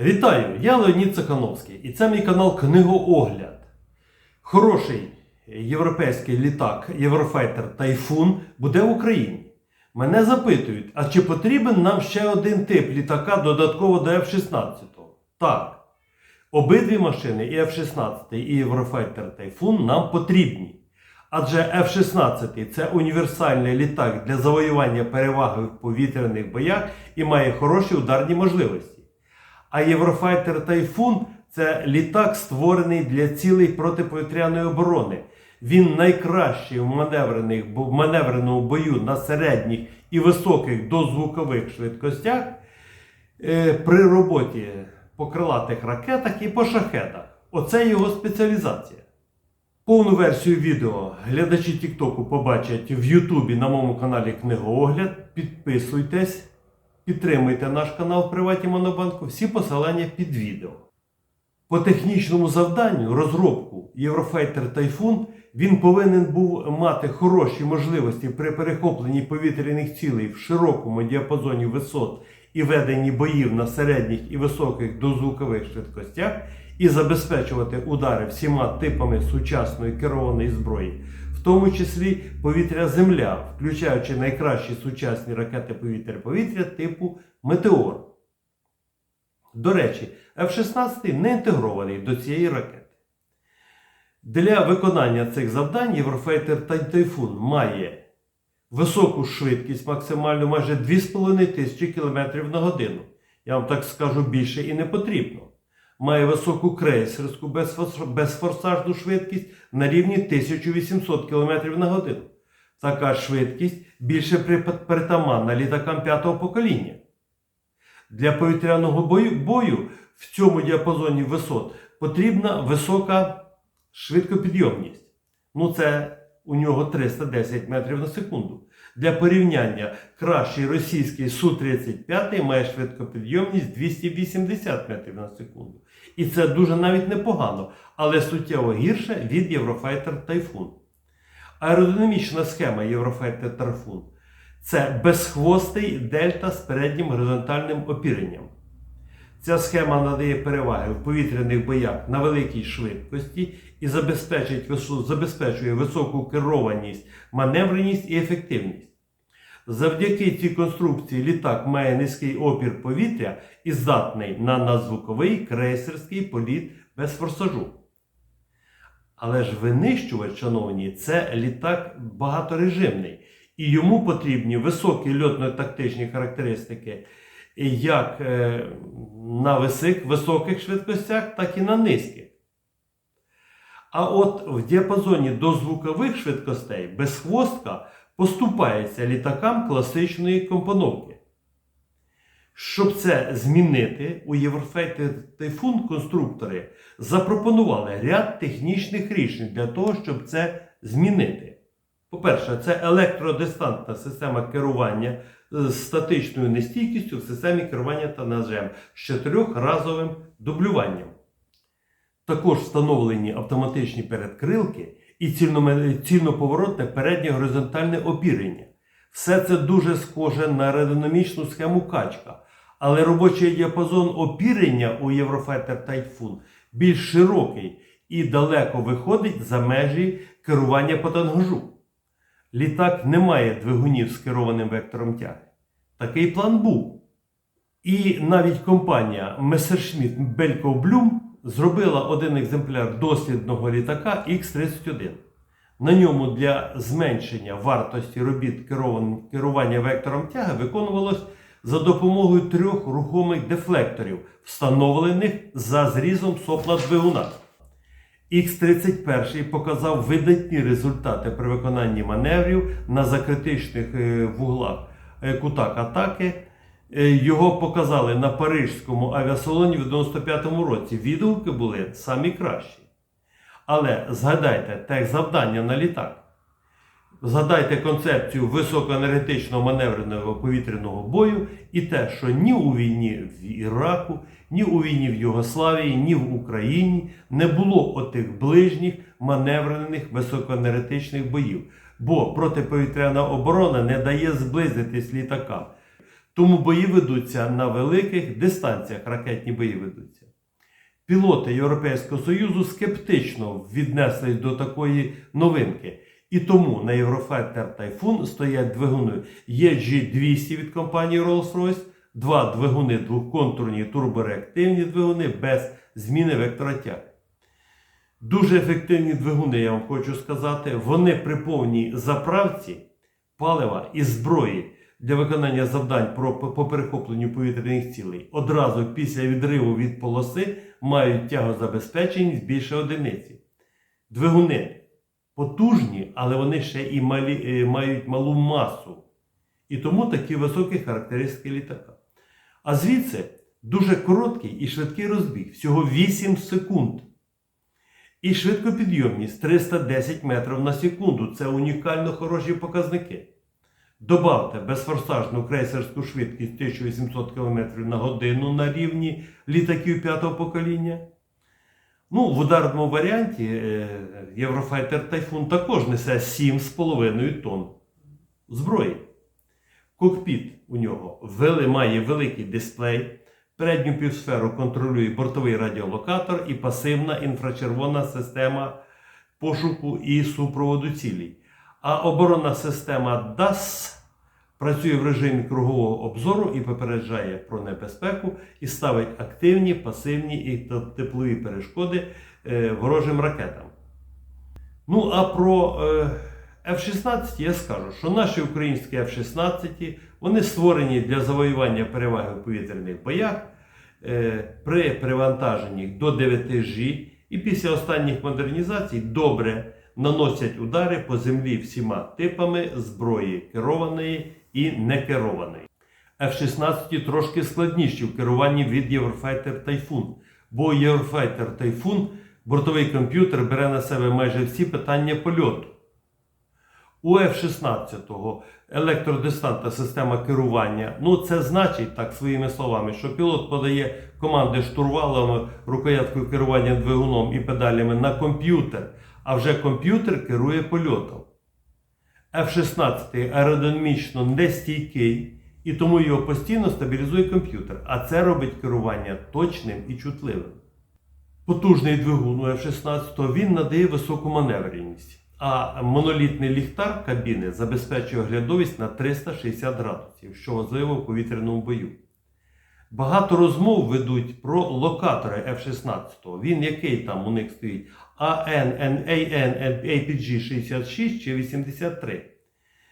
Вітаю! Я Леонід Цехановський і це мій канал Книгоогляд. Хороший європейський літак Єврофайтер Тайфун буде в Україні. Мене запитують, а чи потрібен нам ще один тип літака додатково до F-16? Так. Обидві машини, і F-16, і Єврофайтер Тайфун, нам потрібні. Адже F-16 це універсальний літак для завоювання переваги в повітряних боях і має хороші ударні можливості. А Єврофайтер Тайфун це літак, створений для цілей протиповітряної оборони. Він найкращий в маневреному бою на середніх і високих дозвукових швидкостях е, при роботі по крилатих ракетах і по шахедах. Оце його спеціалізація. Повну версію відео глядачі Тіктоку побачать в Ютубі на моєму каналі Книгоогляд. Підписуйтесь, підтримуйте наш канал в Приваті Монобанку. Всі посилання під відео. По технічному завданню розробку Єврофайтер Тайфун він повинен був мати хороші можливості при перехопленні повітряних цілей в широкому діапазоні висот і веденні боїв на середніх і високих дозвукових швидкостях і забезпечувати удари всіма типами сучасної керованої зброї, тому числі повітря-земля, включаючи найкращі сучасні ракети повітря-повітря типу Метеор. До речі, F-16 не інтегрований до цієї ракети. Для виконання цих завдань Єврофейтер Тайфун має високу швидкість, максимальну майже 2500 км на годину. Я вам так скажу більше і не потрібно. Має високу крейсерську безфорсажну швидкість на рівні 1800 км на годину. Така швидкість більше притаманна літакам п'ятого покоління. Для повітряного бою, в цьому діапазоні висот потрібна висока швидкопідйомність. Ну, це у нього 310 метрів на секунду. Для порівняння кращий російський Су-35 має швидкопідйомність 280 метрів на секунду. І це дуже навіть непогано, але суттєво гірше від Єврофайтер Тайфун. Аеродинамічна схема Єврофайтер Тайфун це безхвостий дельта з переднім горизонтальним опіренням. Ця схема надає переваги в повітряних боях на великій швидкості і забезпечує високу керованість, маневреність і ефективність. Завдяки цій конструкції літак має низький опір повітря і здатний на надзвуковий крейсерський політ без форсажу. Але ж винищувач, шановні, це літак багаторежимний, і йому потрібні високі льотно-тактичні характеристики як е, на високих швидкостях, так і на низьких. А от в діапазоні до звукових швидкостей безхвостка поступається літакам класичної компоновки. Щоб це змінити, у Єврофейті Тайфун конструктори запропонували ряд технічних рішень для того, щоб це змінити. По-перше, це електродистантна система керування з статичною нестійкістю в системі керування тонажем з чотирьохразовим дублюванням. Також встановлені автоматичні передкрилки і цільноповоротне переднє горизонтальне опірення. Все це дуже схоже на аеродинамічну схему качка, але робочий діапазон опірення у Eurofighter Typhoon більш широкий і далеко виходить за межі керування по тангажу. Літак не має двигунів з керованим вектором тяги. Такий план був. І навіть компанія Messerschmitt Belko Bloom зробила один екземпляр дослідного літака X-31. На ньому для зменшення вартості робіт керування вектором тяги виконувалось за допомогою трьох рухомих дефлекторів, встановлених за зрізом сопла двигуна. X-31 показав видатні результати при виконанні маневрів на закритичних е, вуглах е, кутах атаки. Е, Його показали на Парижському авіасалоні в 95-му році. Відгуки були самі кращі. Але згадайте тех завдання на літак. Згадайте концепцію високоенергетичного маневреного повітряного бою і те, що ні у війні в Іраку, ні у війні в Югославії, ні в Україні не було отих ближніх маневрених високоенергетичних боїв. Бо протиповітряна оборона не дає зблизитись літакам. Тому бої ведуться на великих дистанціях, ракетні бої ведуться. Пілоти Європейського Союзу скептично віднеслись до такої новинки. І тому на Eurofighter Typhoon стоять двигуни EG200 від компанії Rolls-Royce, два двигуни двоконтурні турбореактивні двигуни без зміни вектора тяги. Дуже ефективні двигуни, я вам хочу сказати. Вони при повній заправці палива і зброї для виконання завдань по перехопленню повітряних цілей одразу після відриву від полоси мають тягозабезпеченість більше одиниці. Двигуни потужні, але вони ще і малі, е, мають малу масу. І тому такі високі характеристики літака. А звідси дуже короткий і швидкий розбіг, всього 8 секунд. І швидкопідйомність 310 метрів на секунду. Це унікально хороші показники. Добавте безфорсажну крейсерську швидкість 1800 км на годину на рівні літаків п'ятого покоління. Ну, в ударному варіанті е, Eurofighter Typhoon також несе 7,5 тонн зброї. Кокпіт у нього вели, має великий дисплей. Передню півсферу контролює бортовий радіолокатор і пасивна інфрачервона система пошуку і супроводу цілей. А оборонна система DAS працює в режимі кругового обзору і попереджає про небезпеку і ставить активні, пасивні і теплові перешкоди е, ворожим ракетам. Ну, а про е, F-16 я скажу, що наші українські F-16 вони створені для завоювання переваги в повітряних боях е, при перевантаженні до 9G і після останніх модернізацій добре наносять удари по землі всіма типами зброї керованої і некерованої. F-16 трошки складніші в керуванні від Eurofighter Typhoon, бо Eurofighter Typhoon бортовий комп'ютер бере на себе майже всі питання польоту. У F-16 електродистантна система керування. Ну, це значить, так своїми словами, що пілот подає команди штурвалами, рукояткою керування двигуном і педалями на комп'ютер, а вже комп'ютер керує польотом. F-16 аеродинамічно нестійкий, і тому його постійно стабілізує комп'ютер, а це робить керування точним і чутливим. Потужний двигун у F-16 він надає високу маневреність, а монолітний ліхтар кабіни забезпечує оглядовість на 360 градусів, що важливо в повітряному бою. Багато розмов ведуть про локатори F-16. Він який там у них стоїть? AN, AN, APG 66 чи 83.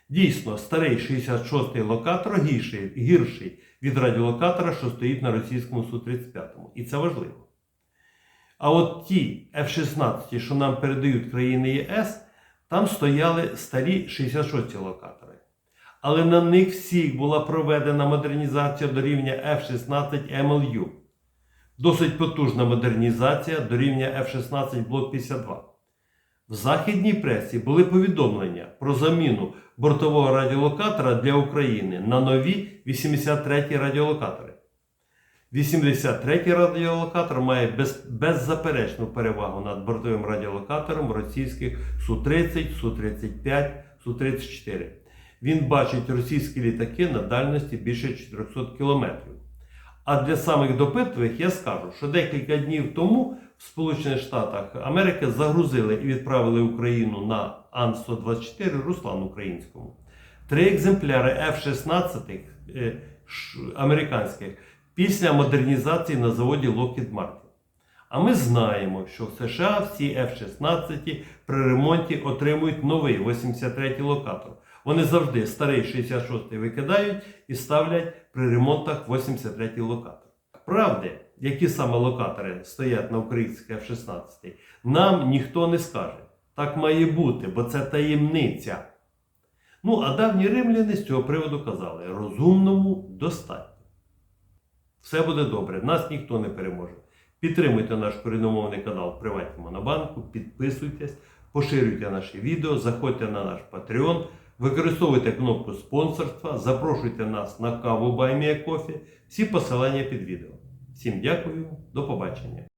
Дійсно, старий 66-й локатор гірший, гірший від радіолокатора, що стоїть на російському Су-35. І це важливо. А от ті F-16, що нам передають країни ЄС, там стояли старі 66 локатори. Але на них всіх була проведена модернізація до рівня F-16 MLU. Досить потужна модернізація до рівня F-16 Block 52. В західній пресі були повідомлення про заміну бортового радіолокатора для України на нові 83 радіолокатори. 83-й радіолокатор має без, беззаперечну перевагу над бортовим радіолокатором російських Су-30, Су-35, Су-34. Він бачить російські літаки на дальності більше 400 км. А для самих допитливих я скажу, що декілька днів тому в Сполучених Штатах Америки загрузили і відправили Україну на Ан-124 Руслан Українському. Три екземпляри F-16 е, американських після модернізації на заводі Lockheed Martin. А ми знаємо, що в США всі F-16 при ремонті отримують новий 83-й локатор. Вони завжди старий 66-й викидають і ставлять при ремонтах 83-й локатор. Правди, які саме локатори стоять на українських F-16, нам ніхто не скаже. Так має бути, бо це таємниця. Ну, а давні римляни з цього приводу казали: розумному достатньо. Все буде добре, нас ніхто не переможе. Підтримуйте наш корінномовний канал в Приватні Монобанку, підписуйтесь, поширюйте наші відео, заходьте на наш Patreon, використовуйте кнопку спонсорства, запрошуйте нас на каву Баймія Кофі. Всі посилання під відео. Всім дякую, до побачення.